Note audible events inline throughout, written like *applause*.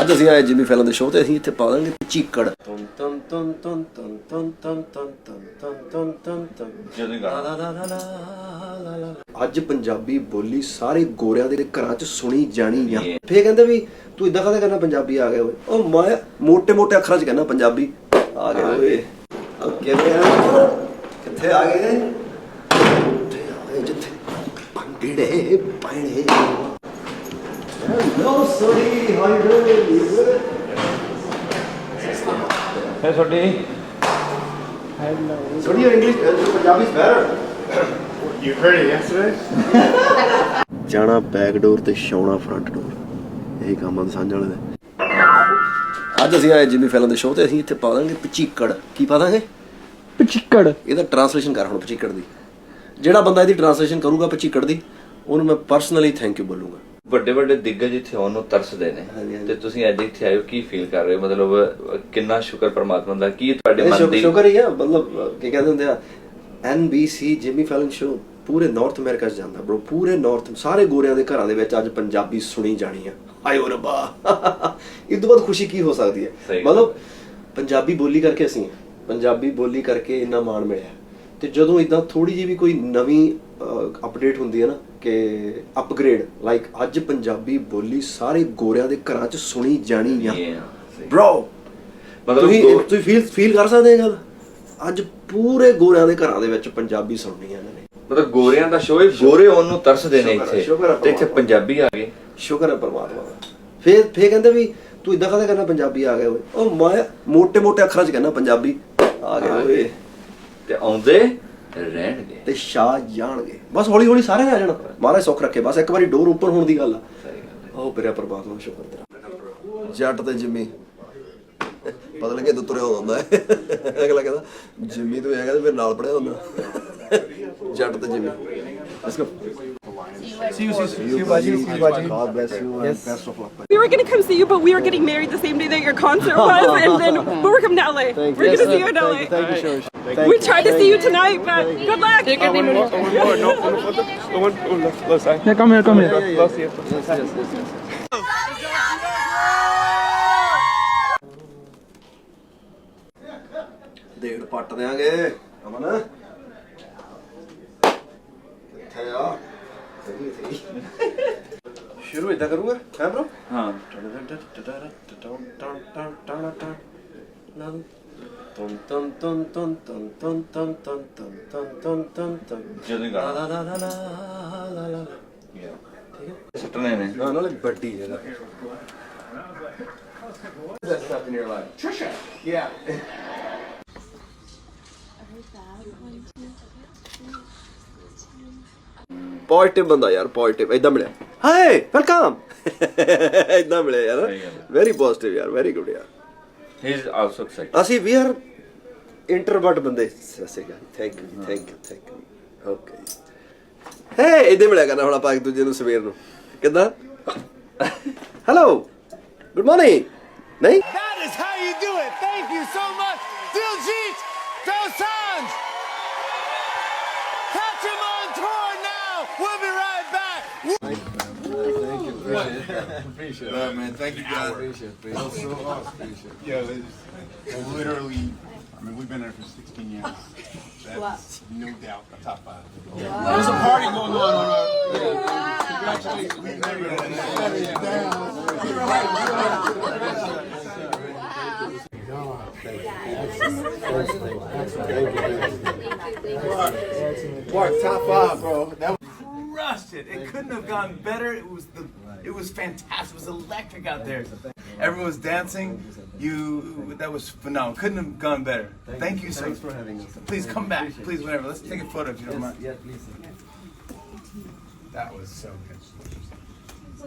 ਅੱਜ ਅਸੀਂ ਆਏ ਜਿਮੀ ਫੈਲਨ ਦੇ ਸ਼ੋਅ ਤੇ ਅਸੀਂ ਇੱਥੇ ਪਾ ਦਾਂਗੇ ਚੀਕੜ ਅੱਜ ਪੰਜਾਬੀ ਬੋਲੀ ਸਾਰੇ ਗੋਰਿਆਂ ਦੇ ਘਰਾਂ 'ਚ ਸੁਣੀ ਜਾਣੀ ਆ ਫੇਰ ਕਹਿੰਦੇ ਵੀ ਤੂੰ ਇਦਾਂ ਕਹਦਾ ਕਹਿੰਦਾ ਪੰਜਾਬੀ ਆ ਗਿਆ ਓਏ ਉਹ ਮੈਂ ਮੋٹے ਮੋٹے ਅੱਖਰਾਂ 'ਚ ਕਹਿੰਦਾ ਪੰਜਾਬੀ ਆ ਗਿਆ ਓਏ ਕਿਵੇਂ ਆ ਕਿੱਥੇ ਆ ਗਏ ਜਿੱਥੇ ਭੰਗੜੇ ਪੈਣੇ ਕਿੱਥੇ ਆ ਗਏ ਜਿੱਥੇ ਪੰਡੜੇ ਪੈਣੇ ਹੈਲੋ ਸੋਰੀ ਹਾਈ ਡੇ ਹੈ ਤੁਹਾਡੀ sorry English Punjabi is better You heard it yesterday? ਜਾਣਾ ਬੈਕ ਡੋਰ ਤੇ ਛਾਉਣਾ ਫਰੰਟ ਡੋਰ ਇਹ ਕੰਮ ਆ ਸਾਂਝ ਵਾਲੇ ਦਾ ਅੱਜ ਅਸੀਂ ਆਏ ਜਿਮੀ ਫੈਲਨ ਦੇ ਸ਼ੋਅ ਤੇ ਅਸੀਂ ਇੱਥੇ ਪਾ ਦਾਂਗੇ ਪਚੀਕੜ ਕੀ ਪਾ ਦਾਂਗੇ ਪਚਿੱਕੜ ਇਹਦਾ ਟਰਾਂਸਲੇਸ਼ਨ ਕਰ ਹੁਣ ਪਚੀਕੜ ਦੀ। ਜਿਹੜਾ ਬੰਦਾ ਇਹਦੀ ਟਰਾਂਸਲੇਸ਼ਨ ਕਰੂਗਾ ਪਚੀਕੜ ਦੀ ਉਹਨੂੰ ਮੈਂ ਪਰਸਨਲੀ ਥੈਂਕ ਯੂ ਬੋਲੂੰਗਾ। ਵੱਡੇ ਵੱਡੇ ਦਿੱਗਜ ਇੱਥੇ ਆਉਣ ਨੂੰ ਤਰਸਦੇ ਨੇ। ਤੇ ਤੁਸੀਂ ਅੱਜ ਇੱਥੇ ਆਏ ਹੋ ਕੀ ਫੀਲ ਕਰ ਰਹੇ ਹੋ? ਮਤਲਬ ਕਿੰਨਾ ਸ਼ੁਕਰ ਪਰਮਾਤਮਾ ਦਾ ਕੀ ਤੁਹਾਡੇ ਮਨ ਦੀ ਸ਼ੁਕਰ ਹੀ ਆ ਮਤਲਬ ਕੀ ਕਹਿੰਦੇ ਹੁੰਦੇ ਆ NBC ਜਿਮੀ ਫੈਲਨ ਸ਼ੋ ਪੂਰੇ ਨਾਰਥ ਅਮਰੀਕਾ 'ਚ ਜਾਂਦਾ ਬ్రో ਪੂਰੇ ਨਾਰਥ ਸਾਰੇ ਗੋਰਿਆਂ ਦੇ ਘਰਾਂ ਦੇ ਵਿੱਚ ਅੱਜ ਪੰਜਾਬੀ ਸੁਣੀ ਜਾਣੀ ਆ। ਹਾਏ ਓ ਰੱਬਾ! *laughs* ਇਸ ਤੋਂ ਬਾਅਦ ਖੁਸ਼ੀ ਕੀ ਹੋ ਸਕਦੀ ਹੈ। ਮਤਲਬ ਪੰਜਾਬੀ ਬੋਲੀ ਕਰਕੇ ਅਸੀਂ ਪੰਜਾਬੀ ਬੋਲੀ ਕਰਕੇ ਇੰਨਾ ਮਾਣ ਮਿਲਿਆ। ਤੇ ਜਦੋਂ ਇਦਾਂ ਥੋੜੀ ਜਿਹੀ ਵੀ ਕੋਈ ਨਵੀਂ ਅਪਡੇਟ ਹੁੰਦੀ ਹੈ ਨਾ ਕਿ ਅਪਗ੍ਰੇਡ ਲਾਈਕ ਅੱਜ ਪੰਜਾਬੀ ਬੋਲੀ ਸਾਰੇ ਗੋਰਿਆਂ ਦੇ ਘਰਾਂ 'ਚ ਸੁਣੀ ਜਾਣੀ ਆ। ਬ్రో ਤੁਸੀਂ ਤੁਸੀਂ ਫੀਲ ਫੀਲ ਕਰ ਸਕਦੇ ਹੋ ਗੱਲ? ਅੱਜ ਪੂਰੇ ਗੋਰਿਆਂ ਦੇ ਘਰਾਂ ਦੇ ਵਿੱਚ ਪੰਜਾਬੀ ਸੁਣਨੀ ਆ ਮਤਲਬ ਗੋਰਿਆਂ ਦਾ ਸ਼ੋਅ ਗੋਰੇ ਉਹਨੂੰ ਤਰਸਦੇ ਨੇ ਇੱਥੇ। ਤੇ ਇੱਥੇ ਪੰਜਾਬੀ ਆ ਗਏ। ਸ਼ੁਕਰ ਹੈ ਪਰਮਾਤਮਾ ਦਾ। ਫੇਰ ਫੇਰ ਕਹਿੰਦੇ ਵੀ ਤੂੰ ਇਦਾਂ ਕਦੇ ਕਰਨਾ ਪੰਜਾਬੀ ਆ ਗਿਆ ਓਏ? ਉਹ ਮੋਟੇ ਮੋٹے ਅੱਖਰਾਂ 'ਚ ਕਹਿੰਦਾ ਪੰਜਾਬੀ ਆ ਗਿਆ ਓਏ। ਤੇ ਆਉਂਦੇ ਰਹਿਣਗੇ। ਤੇ ਸ਼ਾਹ ਜਾਣਗੇ। ਬਸ ਹੌਲੀ ਹੌਲੀ ਸਾਰੇ ਆ ਜਾਣਾ। ਮਹਾਰਾਜ ਸੁੱਖ ਰੱਖੇ। ਬਸ ਇੱਕ ਵਾਰੀ ਡੋਰ ਓਪਨ ਹੋਣ ਦੀ ਗੱਲ ਆ। ਉਹ ਪਿਆ ਪਰਮਾਤਮਾ ਸ਼ੁਕਰ ਤੇਰਾ। ਜੱਟ ਤੇ ਜਿੰਮੀ। ਪਤਾ ਲੱਗਿਆ ਤੂੰ ਤੁਰਿਆ ਹੁੰਦਾ। ਹੈ ਅਗਲਾ ਕਹਿੰਦਾ ਜਿੰਮੀ ਤੂੰ ਹੈਗਾ ਤੇ ਫਿਰ ਨਾਲ ਪੜਿਆ ਹੁੰਦਾ। ਜੱਟ ਤੇ Jimmy. Let's go See you, see you, see you, See you, God bless you and yes. best of luck. We were gonna come see you, but we were getting married the same day that your concert was, and then but we're *laughs* coming to LA. Thank we're yes, gonna see you in LA. Thank thank you Shosh. Thank we you. tried to see you tonight, but good luck. One more, no, one, oh, left, left side. Yeah, come here, come here. Yes, yes, yes, yes. ਦੇੜ ਪੱਟ ਦੇਾਂਗੇ ਅਮਨ ਕਿੱਥੇ ਆ शुरू इदा करूंगा है bro हाँ No, non le bardine, dai. That's stuff in your life. Trisha! Yeah. Positive ਬੰਦਾ ਯਾਰ ਪੋਜ਼ਿਟਿਵ ਇਦਾਂ ਮਿਲਿਆ। ਹਾਏ ਵੈਲਕਮ ਇਦਾਂ ਮਿਲਿਆ ਯਾਰ। ਵੈਰੀ ਪੋਜ਼ਿਟਿਵ ਯਾਰ ਵੈਰੀ ਗੁੱਡ ਯਾਰ। ਹੀ ਇਜ਼ ਆਲਸੋ ਐਕਸਾਈਟਡ ਅਸੀਂ ਵੀ ਆਰ ਇੰਟਰਵਰਟ ਬੰਦੇ। ਸਸੇ ਗਾ thank you thank you thank you okay ਹੇ ਇਦਾਂ ਮਿਲਿਆ ਕਰਨਾ ਹੁਣ ਆਪਾਂ ਇੱਕ ਦੂਜੇ ਨੂੰ ਸਵੇਰ ਨੂੰ। ਕਿੱਦਾਂ? ਹੈਲੋ ਗੁੱਡ ਮਾਰਨਿੰਗ ਨਹੀਂ? That is how you do it. Thank you so much. Diljit Dosanjh. We'll be right back. Thank Yeah, man. Thank you, guys. Appreciate it. That was so awesome. Yeah, it's literally, I mean, we've been there for 16 years. That's no doubt the top five. There's a party going on on our. Yeah. Congratulations. We've never shut it down. Mark, top five, bro. That Crushed it. It couldn't have gone better. It was the. It was fantastic. It was electric out there. Everyone was dancing. You. That was phenomenal. Couldn't have gone better. Thank you so much for having us. Please come back. Please, whenever. Let's take a photo if you don't mind. yeah, please. That was so good.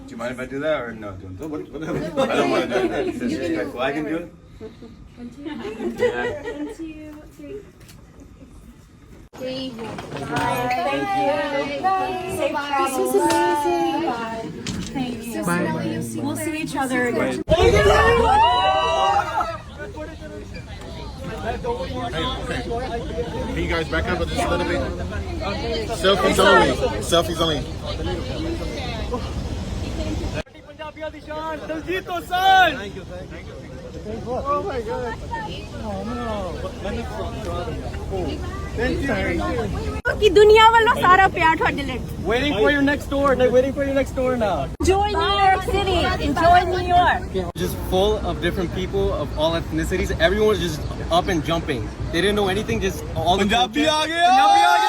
Do you mind if I do that or no? Do what, I don't want to do that. It's disrespectful. I can do it. Thank you. Bye. travels. This was amazing. Bye. Thank you. Bye. Bye. We'll see each other again. Thank you. Can you guys back up just a little bit? Selfies only. Selfies only. ਪੰਜਾਬੀਆਂ ਦੀ ਸ਼ਾਨ Diljit Dosanjh thank you thank you oh my god ਕਿ ਦੁਨੀਆ ਵੱਲੋਂ ਸਾਰਾ ਪਿਆਰ ਤੁਹਾਡੇ ਲਈ Waiting for your next door. They're waiting for your next door now. enjoy New York City enjoy New York Just full of different people of all ethnicities. Everyone was just up and jumping. They didn't know anything. Just all the Punjabi culture. aa gaya! Punjabi